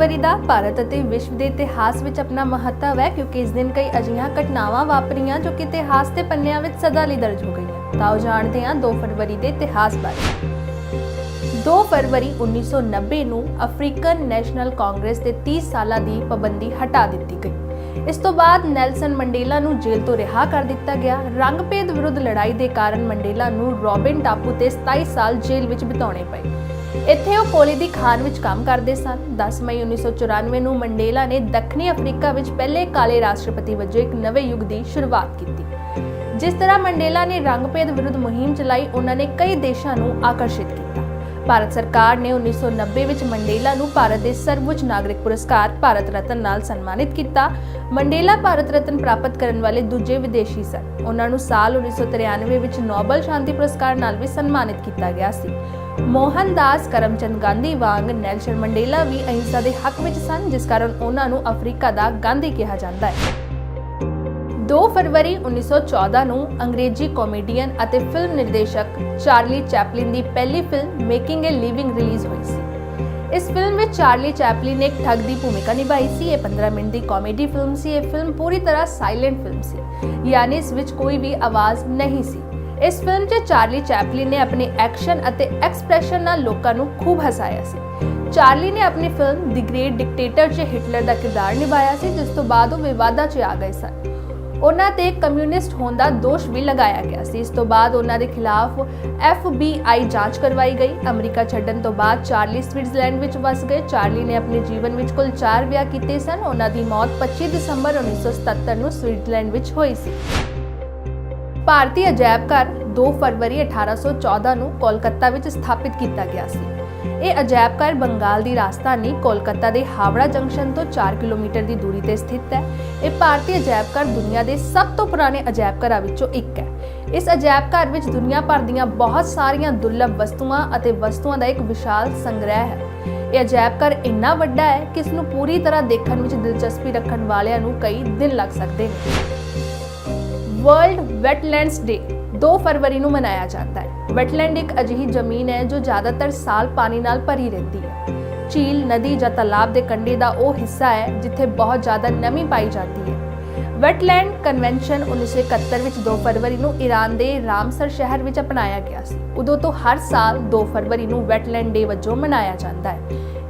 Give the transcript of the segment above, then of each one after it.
ਫਰਵਰੀ ਦਾ ਭਾਰਤ ਅਤੇ ਵਿਸ਼ਵ ਦੇ ਇਤਿਹਾਸ ਵਿੱਚ ਆਪਣਾ ਮਹੱਤਵ ਹੈ ਕਿਉਂਕਿ ਇਸ ਦਿਨ ਕਈ ਅਜਿਹੀਆਂ ਘਟਨਾਵਾਂ ਵਾਪਰੀਆਂ ਜੋ ਕਿ ਇਤਿਹਾਸ ਦੇ ਪੰਨਿਆਂ ਵਿੱਚ ਸਦਾ ਲਈ ਦਰਜ ਹੋ ਗਈਆਂ। ਤਾਂ ਉਹ ਜਾਣਦੇ ਹਾਂ 2 ਫਰਵਰੀ ਦੇ ਇਤਿਹਾਸ ਬਾਰੇ। 2 ਫਰਵਰੀ 1990 ਨੂੰ ਅਫਰੀਕਨ ਨੈਸ਼ਨਲ ਕਾਂਗਰਸ ਦੇ 30 ਸਾਲਾਂ ਦੀ ਪਾਬੰਦੀ ਹਟਾ ਦਿੱਤੀ ਗਈ। ਇਸ ਤੋਂ ਬਾਅਦ ਨੈਲਸਨ ਮੰਡੇਲਾ ਨੂੰ ਜੇਲ੍ਹ ਤੋਂ ਰਿਹਾ ਕਰ ਦਿੱਤਾ ਗਿਆ। ਰੰਗਭੇਦ ਵਿਰੁੱਧ ਲੜਾਈ ਦੇ ਕਾਰਨ ਮੰਡੇਲਾ ਨੂੰ ਰੋਬਿਨ ਟਾਪੂ ਤੇ 27 ਸਾਲ ਜੇਲ੍ਹ ਵਿੱਚ ਬਿਤਾਉਣੇ ਪਏ। ਇੱਥੇ ਉਹ ਕੋਲੇ ਦੀ ਖਾਨ ਵਿੱਚ ਕੰਮ ਕਰਦੇ ਸਨ। 10 ਮਈ 1994 ਨੂੰ ਮੰਡੇਲਾ ਨੇ ਦੱਖਣੀ ਅਫਰੀਕਾ ਵਿੱਚ ਪਹਿਲੇ ਕਾਲੇ ਰਾਸ਼ਟਰਪਤੀ ਵਜੋਂ ਇੱਕ ਨਵੇਂ ਯੁੱਗ ਦੀ ਸ਼ੁਰੂਆਤ ਕੀਤੀ। ਜਿਸ ਤਰ੍ਹਾਂ ਮੰਡੇਲਾ ਨੇ ਰੰਗਭੇਦ ਵਿਰੁੱਧ ਮੁਹਿੰਮ ਚਲਾਈ, ਉਹਨਾਂ ਨੇ ਕਈ ਦੇਸ਼ਾਂ ਨੂੰ ਆਕਰਸ਼ਿਤ ਕੀਤਾ। ਭਾਰਤ ਸਰਕਾਰ ਨੇ 1990 ਵਿੱਚ ਮੰਡੇਲਾ ਨੂੰ ਭਾਰਤ ਦੇ ਸਰਵਉੱਚ ਨਾਗਰਿਕ ਪੁਰਸਕਾਰ ਭਾਰਤ ਰਤਨ ਨਾਲ ਸਨਮਾਨਿਤ ਕੀਤਾ। ਮੰਡੇਲਾ ਭਾਰਤ ਰਤਨ ਪ੍ਰਾਪਤ ਕਰਨ ਵਾਲੇ ਦੂਜੇ ਵਿਦੇਸ਼ੀ ਸਨ। ਉਹਨਾਂ ਨੂੰ ਸਾਲ 1993 ਵਿੱਚ ਨੋਬਲ ਸ਼ਾਂਤੀ ਪੁਰਸਕਾਰ ਨਾਲ ਵੀ ਸਨਮਾਨਿਤ ਕੀਤਾ ਗਿਆ ਸੀ। ਮੋਹਨਦਾਸ ਕਰਮਚੰਦ ਗਾਂਧੀ ਵਾਂਗ ਨੈਲਸਨ ਮੰਡੇਲਾ ਵੀ ਅਹਿੰਸਾ ਦੇ ਹੱਕ ਵਿੱਚ ਸਨ, ਜਿਸ ਕਾਰਨ ਉਹਨਾਂ ਨੂੰ ਅਫਰੀਕਾ ਦਾ ਗਾਂਧੀ ਕਿਹਾ ਜਾਂਦਾ ਹੈ। 2 ਫਰਵਰੀ 1914 ਨੂੰ ਅੰਗਰੇਜ਼ੀ ਕਾਮੇਡੀਅਨ ਅਤੇ ਫਿਲਮ ਨਿਰਦੇਸ਼ਕ ਚਾਰਲੀ ਚੈਪਲਿਨ ਦੀ ਪਹਿਲੀ film making a living release ਹੋਈ ਸੀ। ਇਸ ਫਿਲਮ ਵਿੱਚ ਚਾਰਲੀ ਚੈਪਲਿਨ ਨੇ ਇੱਕ ਠੱਗ ਦੀ ਭੂਮਿਕਾ ਨਿਭਾਈ ਸੀ। ਇਹ 15 ਮਿੰਟ ਦੀ ਕਾਮੇਡੀ ਫਿਲਮ ਸੀ। ਇਹ ਫਿਲਮ ਪੂਰੀ ਤਰ੍ਹਾਂ ਸਾਇਲੈਂਟ ਫਿਲਮ ਸੀ, ਯਾਨੀ ਇਸ ਵਿੱਚ ਕੋਈ ਵੀ ਆਵਾਜ਼ ਨਹੀਂ ਸੀ। ਇਸ ਫਿਲਮ 'ਚ ਚਾਰਲੀ ਚੈਪਲਿਨ ਨੇ ਆਪਣੇ ਐਕਸ਼ਨ ਅਤੇ ਐਕਸਪ੍ਰੈਸ਼ਨ ਨਾਲ ਲੋਕਾਂ ਨੂੰ ਖੂਬ ਹਸਾਇਆ ਸੀ। ਚਾਰਲੀ ਨੇ ਆਪਣੀ ਫਿਲਮ ਦੀ ਗ੍ਰੇਟ ਡਿਕਟੇਟਰ 'ਚ ਹਿਟਲਰ ਦਾ ਕਿਰਦਾਰ ਨਿਭਾਇਆ ਸੀ, ਜਿਸ ਤੋਂ ਬਾਅਦ ਉਹ ਵਿਵਾਦਾਂ 'ਚ ਆ ਗਏ ਸਨ। ਉਹਨਾਂ ਤੇ ਕਮਿਊਨਿਸਟ ਹੋਣ ਦਾ ਦੋਸ਼ ਵੀ ਲਗਾਇਆ ਗਿਆ ਸੀ। ਇਸ ਤੋਂ ਬਾਅਦ ਉਹਨਾਂ ਦੇ ਖਿਲਾਫ FBI ਜਾਂਚ ਕਰਵਾਈ ਗਈ। ਅਮਰੀਕਾ ਛੱਡਣ ਤੋਂ ਬਾਅਦ ਚਾਰਲੀ ਸਵਿਟਜ਼ਰਲੈਂਡ ਵਿੱਚ ਵਸ ਗਏ। ਚਾਰਲੀ ਨੇ ਆਪਣੇ ਜੀਵਨ ਵਿੱਚ ਕੁੱਲ 4 ਵਿਆਹ ਕੀਤੇ ਸਨ। ਉਹਨਾਂ ਦੀ ਮੌਤ 25 ਦਸੰਬਰ 1977 ਨੂੰ ਸਵਿਟਜ਼ਰਲੈਂਡ ਵਿੱਚ ਹੋਈ ਸੀ। ਭਾਰਤੀ ਅਜਾਇਬ ਘਰ 2 ਫਰਵਰੀ 1814 ਨੂੰ ਕੋਲਕਾਤਾ ਵਿੱਚ ਸਥਾਪਿਤ ਕੀਤਾ ਗਿਆ ਸੀ। ਇਹ ਅਜਾਇਬ ਘਰ ਬੰਗਾਲ ਦੀ ਰਾਜਧਾਨੀ ਕੋਲਕਾਤਾ ਦੇ ਹਾਵੜਾ ਜੰਕਸ਼ਨ ਤੋਂ 4 ਕਿਲੋਮੀਟਰ ਦੀ ਦੂਰੀ ਤੇ ਸਥਿਤ ਹੈ। ਇਹ ਭਾਰਤੀ ਅਜਾਇਬ ਘਰ ਦੁਨੀਆ ਦੇ ਸਭ ਤੋਂ ਪੁਰਾਣੇ ਅਜਾਇਬ ਘਰਾਂ ਵਿੱਚੋਂ ਇੱਕ ਹੈ। ਇਸ ਅਜਾਇਬ ਘਰ ਵਿੱਚ ਦੁਨੀਆ ਭਰ ਦੀਆਂ ਬਹੁਤ ਸਾਰੀਆਂ ਦੁਰਲੱਭ ਵਸਤੂਆਂ ਅਤੇ ਵਸਤੂਆਂ ਦਾ ਇੱਕ ਵਿਸ਼ਾਲ ਸੰਗ੍ਰਹਿ ਹੈ। ਇਹ ਅਜਾਇਬ ਘਰ ਇੰਨਾ ਵੱਡਾ ਹੈ ਕਿ ਇਸ ਨੂੰ ਪੂਰੀ ਤਰ੍ਹਾਂ ਦੇਖਣ ਵਿੱਚ ਦਿਲਚਸਪੀ ਰੱਖਣ ਵਾਲਿਆਂ ਨੂੰ ਕਈ ਦਿਨ ਲੱਗ ਸਕਦੇ ਨੇ। ਵਰਲਡ ਵੈਟਲੈਂਡਸ ਡੇ 2 ਫਰਵਰੀ ਨੂੰ ਮਨਾਇਆ ਜਾਂਦਾ ਹੈ। ਵੈਟਲੈਂਡ ਇੱਕ ਅਜਿਹੀ ਜ਼ਮੀਨ ਹੈ ਜੋ ਜ਼ਿਆਦਾਤਰ ਸਾਲ ਪਾਣੀ ਨਾਲ ਭਰੀ ਰਹਿੰਦੀ ਹੈ। ਝੀਲ, ਨਦੀ ਜਾਂ ਤਾਲਾਬ ਦੇ ਕੰਢੇ ਦਾ ਉਹ ਹਿੱਸਾ ਹੈ ਜਿੱਥੇ ਬਹੁਤ ਜ਼ਿਆਦਾ ਨਮੀ ਪਾਈ ਜਾਂਦੀ ਹੈ। ਵੈਟਲੈਂਡ ਕਨਵੈਨਸ਼ਨ 1971 ਵਿੱਚ 2 ਫਰਵਰੀ ਨੂੰ ਈਰਾਨ ਦੇ ਰਾਮਸਰ ਸ਼ਹਿਰ ਵਿੱਚ ਅਪਣਾਇਆ ਗਿਆ ਸੀ। ਉਦੋਂ ਤੋਂ ਹਰ ਸਾਲ 2 ਫਰਵਰੀ ਨੂੰ ਵੈਟਲੈਂਡ ਡੇ ਵਜੋਂ ਮਨਾਇਆ ਜਾਂਦਾ ਹੈ।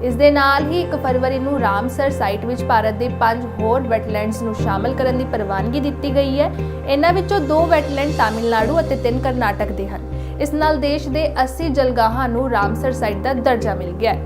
ਇਸ ਦੇ ਨਾਲ ਹੀ 1 ਫਰਵਰੀ ਨੂੰ ਰਾਮਸਰ ਸਾਈਟ ਵਿੱਚ ਭਾਰਤ ਦੇ ਪੰਜ ਹੋਰ ਵੈਟਲੈਂਡਸ ਨੂੰ ਸ਼ਾਮਲ ਕਰਨ ਦੀ ਪ੍ਰਵਾਨਗੀ ਦਿੱਤੀ ਗਈ ਹੈ। ਇਹਨਾਂ ਵਿੱਚੋਂ ਦੋ ਵੈਟਲੈਂਡ ਤਾਮਿਲਨਾਡੂ ਅਤੇ ਤਿੰਨ ਕਰਨਾਟਕ ਦੇ ਹਨ। ਇਸ ਨਾਲ ਦੇਸ਼ ਦੇ 80 ਜਲਗਾਹਾਂ ਨੂੰ ਰਾਮਸਰ ਸਾਈਟ ਦਾ ਦਰਜਾ ਮਿਲ ਗਿਆ ਹੈ।